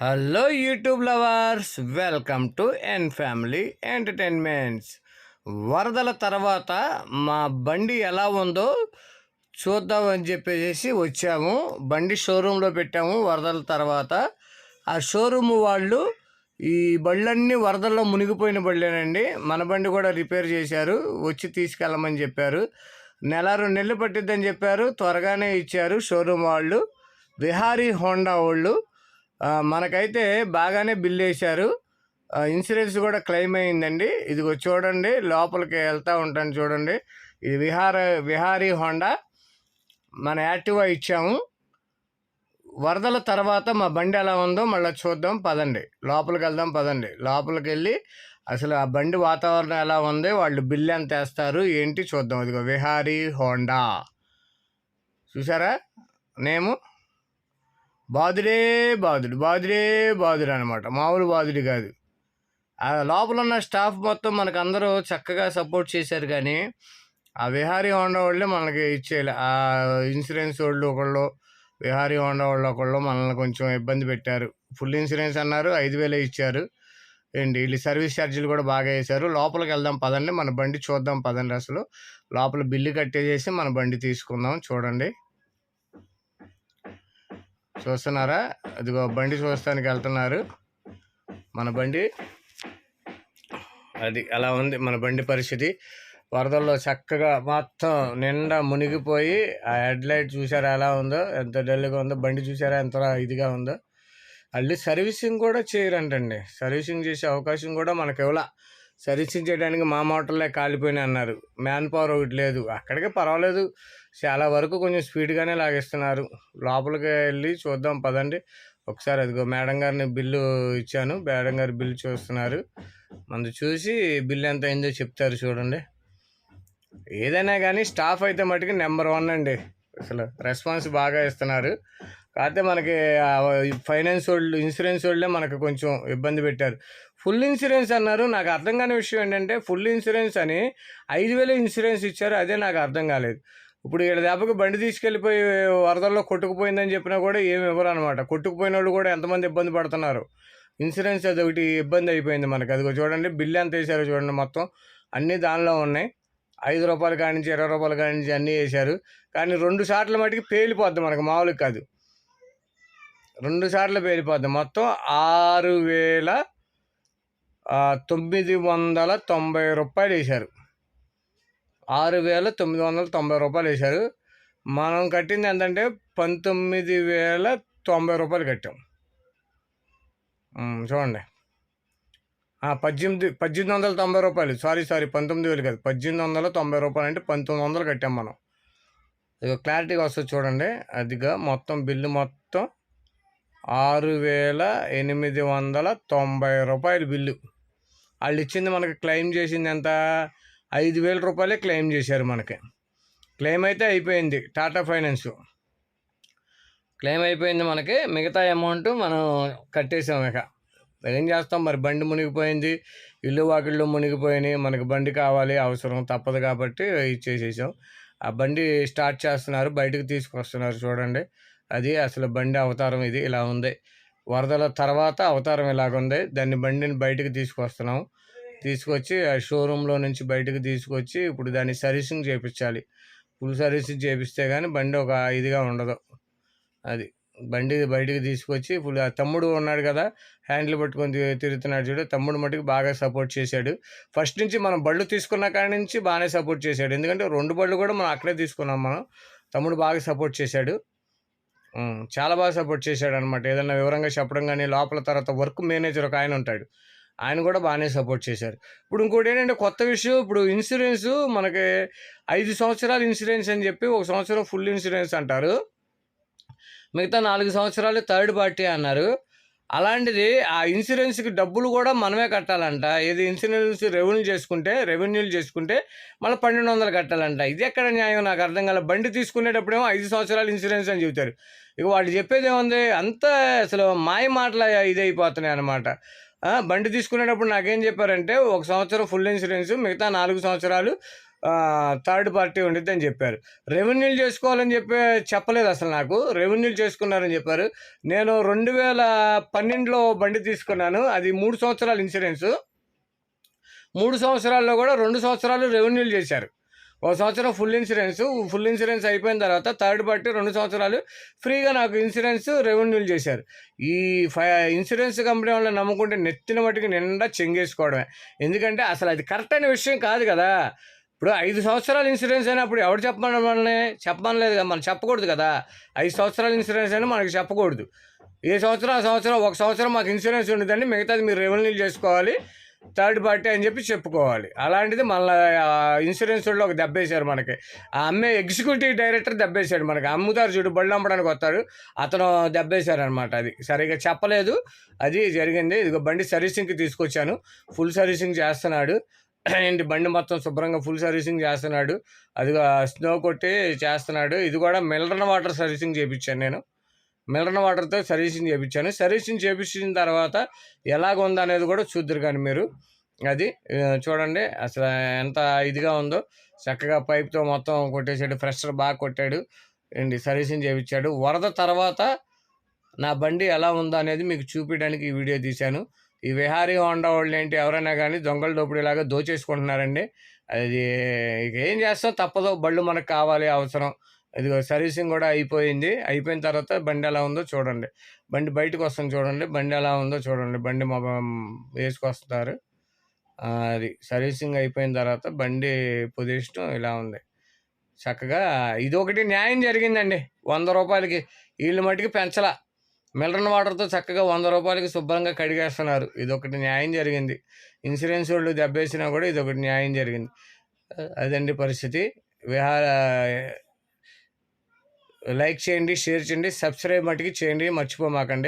Hello YouTube lovers welcome to N family entertainments వరదల తర్వాత మా బండి ఎలా ఉందో చూద్దామని చెప్పేసి వచ్చాము. బండి షోరూంలో పెట్టాము వరదల తర్వాత. ఆ షోరూమ్ వాళ్ళు ఈ బళ్ళన్నీ వరదల్లో మునిగిపోయిన బళ్ళేనండి. మన బండి కూడా రిపేర్ చేశారు. వచ్చి తీసుకెళ్ళమని చెప్పారు. నెల రెండు నెలలు పట్టిద్దని చెప్పారు. త్వరగానే ఇచ్చారు షోరూమ్ వాళ్ళు. విహారీ హోండా వాళ్ళు. మనకైతే బాగానే బిల్ వేశారు. ఇన్సూరెన్స్ కూడా క్లెయిమ్ అయిందండి. ఇదిగో చూడండి లోపలికి వెళ్తూ ఉంటాను చూడండి. ఇది విహార విహారీ హోండా. మన యాక్టివా ఇచ్చాము. వరదల తర్వాత మా బండి ఎలా ఉందో మళ్ళీ చూద్దాం పదండి. లోపలికి వెళ్దాం పదండి. లోపలికి వెళ్ళి అసలు ఆ బండి వాతావరణం ఎలా ఉంది వాళ్ళు బిల్ ఎంత వేస్తారు ఏంటి చూద్దాం. ఇదిగో విహారీ హోండా. చూసారా? నేము? బాదుడే బాదుడు బాదుడే బాదుడు అనమాట మామూలు బాదుడు కాదు. లోపల ఉన్న స్టాఫ్ మొత్తం మనకు అందరూ చక్కగా సపోర్ట్ చేశారు కానీ ఆ విహారీ హోండా వాళ్ళే మనకి ఇచ్చేయాలి. ఆ ఇన్సూరెన్స్ వాళ్ళు ఒకళ్ళు విహారీ హోండా వాళ్ళు ఒకళ్ళు మనల్ని కొంచెం ఇబ్బంది పెట్టారు. ఫుల్ ఇన్సూరెన్స్ అన్నారు ఐదు వేలే ఇచ్చారు. ఏంటి వీళ్ళు సర్వీస్ ఛార్జీలు కూడా బాగా వేశారు. లోపలికి వెళ్దాం పదండి మన బండి చూద్దాం పదండి అసలు. లోపల బిల్లు కట్టేసేసి మన బండి తీసుకుందాం చూడండి. చూస్తున్నారా? అదిగో బండి చూస్తానికి వెళ్తున్నారు. మన బండి అది అలా ఉంది మన బండి పరిస్థితి. వరదల్లో చక్కగా మొత్తం నిండా మునిగిపోయి ఆ హెడ్ లైట్ చూసారా ఎలా ఉందో? ఎంత డల్గా ఉందో? బండి చూసారా? ఎంత ఇదిగా ఉందో? మళ్ళీ సర్వీసింగ్ కూడా చేయరంటండి. సర్వీసింగ్ చేసే అవకాశం కూడా మనకి ఇవ్వలా. సర్వీసింగ్ చేయడానికి మా మోటార్లే కాలిపోయినాయి అన్నారు. మ్యాన్ పవర్ ఒకటి లేదు. అక్కడికే పర్వాలేదు. చాలా వరకు కొంచెం స్పీడ్గానే లాగేస్తున్నారు. లోపలికి వెళ్ళి చూద్దాం పదండి. ఒకసారి అదిగో మేడం గారిని బిల్లు ఇచ్చాను. మేడం గారు బిల్లు చూస్తున్నారు. మందు చూసి బిల్లు ఎంత అయిందో చెప్తారు చూడండి. ఏదైనా కానీ స్టాఫ్ అయితే మటుకు నెంబర్ వన్ అండి. అసలు రెస్పాన్స్ బాగా ఇస్తున్నారు. కాకపోతే మనకి ఫైనాన్స్ వాళ్ళు ఇన్సూరెన్స్ వాళ్ళే మనకు కొంచెం ఇబ్బంది పెట్టారు. ఫుల్ ఇన్సూరెన్స్ అన్నారు. నాకు అర్థం కాని విషయం ఏంటంటే ఫుల్ ఇన్సూరెన్స్ అని ఐదు వేల ఇన్సూరెన్స్ ఇచ్చారు. అదే నాకు అర్థం కాలేదు. ఇప్పుడు వీళ్ళ దెబ్బకి బండి తీసుకెళ్ళిపోయి వరదల్లో కొట్టుకుపోయిందని చెప్పినా కూడా ఏమి ఇవ్వరు అనమాట కొట్టుకుపోయిన వాళ్ళు కూడా ఎంతమంది ఇబ్బంది పడుతున్నారు? ఇన్సూరెన్స్ అది ఒకటి ఇబ్బంది అయిపోయింది మనకి. అదిగో చూడండి బిల్లు ఎంత వేసారో చూడండి మొత్తం. అన్నీ దానిలో ఉన్నాయి. ఐదు రూపాయలు కానించి ఇరవై రూపాయలు కానించి నుంచి అన్నీ వేశారు. కానీ రెండు సార్లు మటుకి పేలిపోద్ది మనకు మామూలుగా కాదు. రెండు సార్లు పేలిపోద్ది. మొత్తం ఆరు వేల తొమ్మిది వందల తొంభై రూపాయలు వేశారు. ఆరు వేల తొమ్మిది వందల తొంభై రూపాయలు వేశారు. మనం కట్టింది ఎంతంటే పంతొమ్మిది వేల తొంభై రూపాయలు కట్టాం. చూడండి. పద్దెనిమిది పద్దెనిమిది వందల తొంభై రూపాయలు. సారీ సారీ పంతొమ్మిది వేలు కాదు. పద్దెనిమిది వందల తొంభై రూపాయలు అంటే పంతొమ్మిది వందలు కట్టాం మనం. ఇక క్లారిటీగా వస్తుంది చూడండి. అదిగా మొత్తం బిల్లు మొత్తం ఆరు వేల ఎనిమిది వందల తొంభై రూపాయలు బిల్లు. వాళ్ళు ఇచ్చింది మనకి క్లెయిమ్ చేసింది ఎంత? ఐదు వేల రూపాయలే క్లెయిమ్ చేశారు మనకి. క్లెయిమ్ అయితే అయిపోయింది. టాటా ఫైనాన్స్. క్లెయిమ్ అయిపోయింది మనకి. మిగతా అమౌంట్ మనం కట్టేసాం ఇక. ఏం చేస్తాం? మరి బండి మునిగిపోయింది. ఇల్లు వాకిళ్ళు మునిగిపోయినాయి. మనకి బండి కావాలి అవసరం తప్పదు కాబట్టి ఇచ్చేసేసాం. ఆ బండి స్టార్ట్ చేస్తున్నారు. బయటకు తీసుకొస్తున్నారు చూడండి. అది అసలు బండి అవతారం ఇది. ఇలా ఉంది. వరదల తర్వాత అవతారం ఇలాగుంది. దాన్ని బండిని బయటకు తీసుకొస్తున్నాం. తీసుకొచ్చి ఆ షోరూంలో నుంచి బయటకు తీసుకొచ్చి ఇప్పుడు దాన్ని సర్వీసింగ్ చేయించాలి ఫుల్ సర్వీసింగ్ చేపిస్తే కానీ బండి ఒక ఇదిగా ఉండదు. అది బండి బయటికి తీసుకొచ్చి ఫుల్ ఆ తమ్ముడు ఉన్నాడు కదా హ్యాండిల్ పట్టుకొని తిరుగుతున్నాడు చూడు తమ్ముడు మటుకు బాగా సపోర్ట్ చేశాడు. ఫస్ట్ నుంచి మనం బళ్ళు తీసుకున్న కాడి నుంచి బాగానే సపోర్ట్ చేశాడు. ఎందుకంటే రెండు బళ్ళు కూడా మనం అక్కడే తీసుకున్నాం మనం. తమ్ముడు బాగా సపోర్ట్ చేశాడు. చాలా బాగా సపోర్ట్ చేశాడు అనమాట ఏదైనా వివరంగా చెప్పడం కానీ లోపల తర్వాత వర్క్ మేనేజర్ ఒక ఆయన ఉంటాడు. ఆయన కూడా బాగానే సపోర్ట్ చేశారు. ఇప్పుడు ఇంకోటి ఏంటంటే కొత్త విషయం ఇప్పుడు ఇన్సూరెన్స్ మనకి ఐదు సంవత్సరాలు ఇన్సూరెన్స్ అని చెప్పి ఒక సంవత్సరం ఫుల్ ఇన్సూరెన్స్ అంటారు. మిగతా నాలుగు సంవత్సరాలు థర్డ్ పార్టీ అన్నారు. అలాంటిది ఆ ఇన్సూరెన్స్కి డబ్బులు కూడా మనమే కట్టాలంట. ఇది ఇన్సూరెన్స్ రెవెన్యూ చేసుకుంటే రెవెన్యూలు చేసుకుంటే మళ్ళీ పన్నెండు వందలు కట్టాలంట. ఇది ఎక్కడ న్యాయం? నాకు అర్థం కాల. బండి తీసుకునేటప్పుడేమో ఐదు సంవత్సరాలు ఇన్సూరెన్స్ అని చెబుతారు. ఇక వాళ్ళు చెప్పేది ఏముంది? అంత అసలు మాయ మాటల ఇది అయిపోతున్నాయి అనమాట బండి తీసుకునేటప్పుడు నాకేం చెప్పారంటే ఒక సంవత్సరం ఫుల్ ఇన్సూరెన్స్ మిగతా నాలుగు సంవత్సరాలు థర్డ్ పార్టీ ఉండిద్దని చెప్పారు. రెవెన్యూలు చేసుకోవాలని చెప్పి చెప్పలేదు అసలు నాకు. రెవెన్యూలు చేసుకున్నారని చెప్పారు. నేను రెండు వేల పన్నెండులో బండి తీసుకున్నాను. అది మూడు సంవత్సరాల ఇన్సూరెన్సు మూడు సంవత్సరాల్లో కూడా రెండు సంవత్సరాలు రెవెన్యూలు చేశారు. ఒక సంవత్సరం ఫుల్ ఇన్సూరెన్స్ ఫుల్ ఇన్సూరెన్స్ అయిపోయిన తర్వాత థర్డ్ పార్టీ రెండు సంవత్సరాలు ఫ్రీగా నాకు ఇన్సూరెన్స్ రెవెన్యూలు చేశారు. ఈ ఇన్సూరెన్స్ కంపెనీ వాళ్ళని నమ్ముకుంటే నెత్తిన మటుకు నిండా చెంగేసుకోవడమే. ఎందుకంటే అసలు అది కరెక్ట్ అయిన విషయం కాదు కదా. ఇప్పుడు ఐదు సంవత్సరాల ఇన్సూరెన్స్ అయినప్పుడు ఎవరు చెప్పమని మనల్ని? చెప్పమనలేదు కదా మనం చెప్పకూడదు కదా. ఐదు సంవత్సరాల ఇన్సూరెన్స్ అయినా మనకి చెప్పకూడదు. ఏ సంవత్సరం ఆ సంవత్సరం ఒక సంవత్సరం మాకు ఇన్సూరెన్స్ ఉండదండి మిగతాది మీరు రెవెన్యూలు చేసుకోవాలి. థర్డ్ పార్టీ అని చెప్పి చెప్పుకోవాలి. అలాంటిది మళ్ళీ ఇన్సూరెన్స్ వాళ్ళు ఒక దెబ్బేశారు మనకి. ఆ అమ్మే ఎగ్జిక్యూటివ్ డైరెక్టర్ దెబ్బేశాడు మనకి. అమ్ముతారు చూడు బళ్ళు అమ్మడానికి వస్తారు అతను దెబ్బేశారు అనమాట అది. సరిగా చెప్పలేదు. అది జరిగింది. ఇదిగో బండి సర్వీసింగ్కి తీసుకొచ్చాను. ఫుల్ సర్వీసింగ్ చేస్తున్నాడు. ఏంటి బండి మొత్తం శుభ్రంగా ఫుల్ సర్వీసింగ్ చేస్తున్నాడు. అదిగో స్నో కొట్టి చేస్తున్నాడు. ఇది కూడా మినరల్ వాటర్ సర్వీసింగ్ చేయించాను నేను. మినరల్ వాటర్తో సర్వీసింగ్ చేయించాను. సర్వీసింగ్ చేయించిన తర్వాత ఎలాగ ఉందనేది కూడా చూద్దరు కానీ మీరు. అది చూడండి అసలు ఎంత ఇదిగా ఉందో. చక్కగా పైప్తో మొత్తం కొట్టేసాడు ఫ్రెషర్ బాగా కొట్టాడు అండి సర్వీసింగ్ చేయించాడు. వరద తర్వాత నా బండి ఎలా ఉందో అనేది మీకు చూపించడానికి ఈ వీడియో తీశాను. ఈ విహారీ హోండా వాళ్ళు ఏంటి ఎవరైనా కానీ దొంగల దోపిడీలాగా దోచేసుకుంటున్నారండి. అది ఏం చేస్తాం? తప్పదో. బళ్ళు మనకు కావాలి అవసరం. ఇదిగో సర్వీసింగ్ కూడా అయిపోయింది. అయిపోయిన తర్వాత బండి ఎలా ఉందో చూడండి. బండి బయటకు వస్తుంది చూడండి. బండి ఎలా ఉందో చూడండి. బండి మా వేసుకొస్తారు. అది సర్వీసింగ్ అయిపోయిన తర్వాత బండి పొజిషన్ ఇలా ఉంది. చక్కగా ఇది ఒకటి న్యాయం జరిగిందండి. వంద రూపాయలకి వీళ్ళు మట్టికి పెంచలా. మిలరన్ వాటర్తో చక్కగా వంద రూపాయలకి శుభ్రంగా కడిగేస్తున్నారు. ఇది ఒకటి న్యాయం జరిగింది. ఇన్సూరెన్స్ వాళ్ళు దెబ్బేసినా కూడా ఇది ఒకటి న్యాయం జరిగింది. అదండి పరిస్థితి. విహార లైక్ చేయండి షేర్ చేయండి సబ్స్క్రైబ్ మటుకి చేయండి మర్చిపోమాకండి.